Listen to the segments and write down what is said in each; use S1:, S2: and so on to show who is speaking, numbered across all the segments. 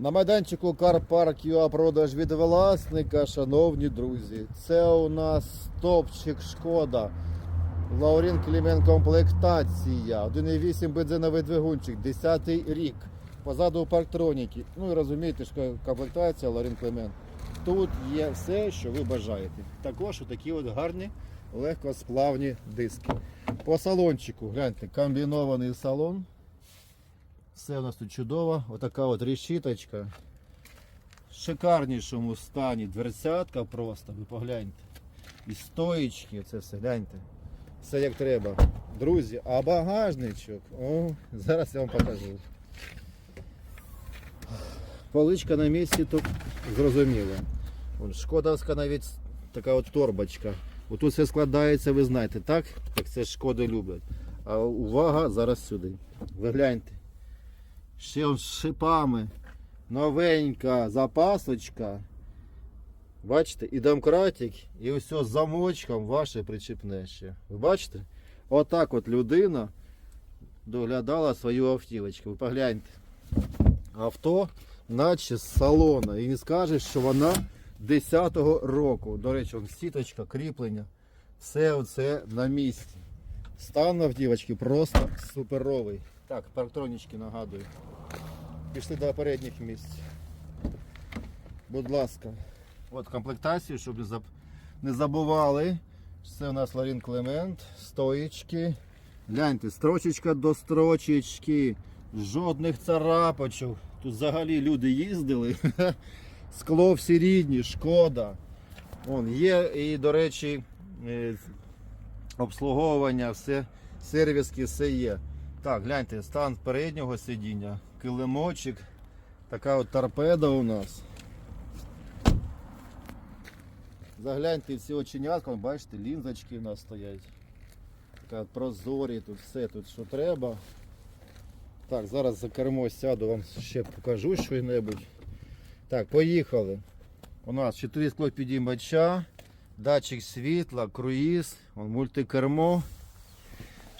S1: На майданчику Карпарк ЮА продаж від власника, шановні друзі. Це у нас топчик Шкода. Лаурін Клімен комплектація. 1,8 бензиновий двигунчик, 10 рік. Позаду парктроніки. Ну і розумієте, що комплектація Лаурін Клемен. Тут є все, що ви бажаєте. Також такі от гарні легкосплавні диски. По салончику, гляньте, комбінований салон. Все у нас тут чудово. Отака от решіточка. В шикарнішому стані. Дверцятка просто, ви погляньте. І стоїчки, це все, гляньте. Все як треба. Друзі, а багажничок. О, зараз я вам покажу. Поличка на місці тут зрозуміло. Вон, Шкодовська навіть така от торбочка. Отут все складається, ви знаєте, так? Як це шкоди люблять. А увага зараз сюди. Ви гляньте. Ще з шипами. Новенька запасочка. Бачите, і домкратик, і ось з замочком ваше причепне ще. Ви бачите? Отак от людина доглядала свою автівочку. Ви погляньте. Авто, наче з салона. І не скажеш, що вона 10-го року. До речі, он сіточка, кріплення. Все оце на місці. Стан автівочки просто суперовий. Так, парктронічки нагадую. Пішли до передніх місць. Будь ласка. От комплектацію, щоб не забували. Це у нас Ларін Клемент, стоїчки. Гляньте, строчечка до строчечки. Жодних царапочок. Тут взагалі люди їздили. Скло всі рідні, шкода. Вон, є і, до речі, е, обслуговування, все, сервіски, все є. Так, гляньте, стан переднього сидіння, килимочок, така от торпеда у нас. Загляньте в ці оченятка, бачите, лінзочки у нас стоять. Така от прозорі, тут все, тут що треба. Так, зараз за кермо сяду, вам ще покажу щось-небудь. Так, поїхали. У нас 4 склопідіймача, датчик світла, круїз, мультикермо.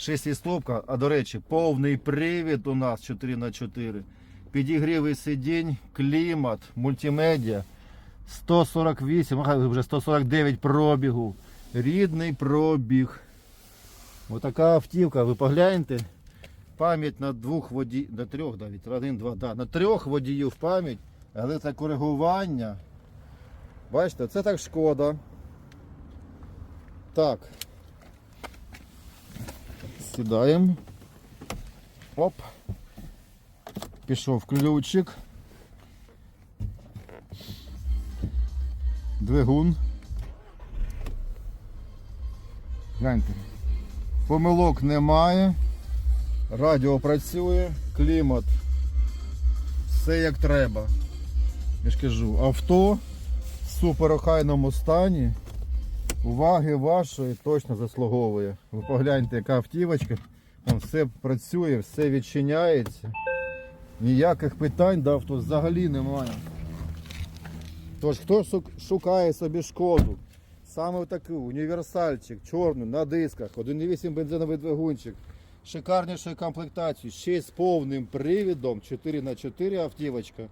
S1: 6 стопка, а до речі, повний привід у нас 4 на 4 Підігрівий сидінь, клімат, мультимедіа. 148, ага, вже 149 пробігу. Рідний пробіг. Отака автівка, ви погляньте. Пам'ять на двох водіїв, на трьох навіть, один, два, да, на трьох водіїв пам'ять, але це коригування. Бачите, це так шкода. Так. Сідаємо. Оп. Пішов ключик. Двигун. Гляньте. Помилок немає. Радіо працює, клімат. Все як треба. Я ж кажу, авто в суперохайному стані. Уваги вашої точно заслуговує. Ви погляньте, яка автівочка. Там все працює, все відчиняється. Ніяких питань до авто взагалі немає. Тож, хто шукає собі шкоду, саме таку універсальчик, чорну, на дисках, 1,8 бензиновий двигунчик, шикарнішою комплектацією, ще й з повним привідом 4х4 автівочка.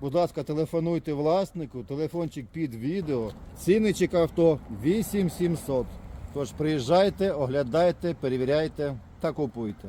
S1: Будь ласка, телефонуйте власнику, телефончик під відео. Цінничок авто 8700. Тож приїжджайте, оглядайте, перевіряйте та купуйте.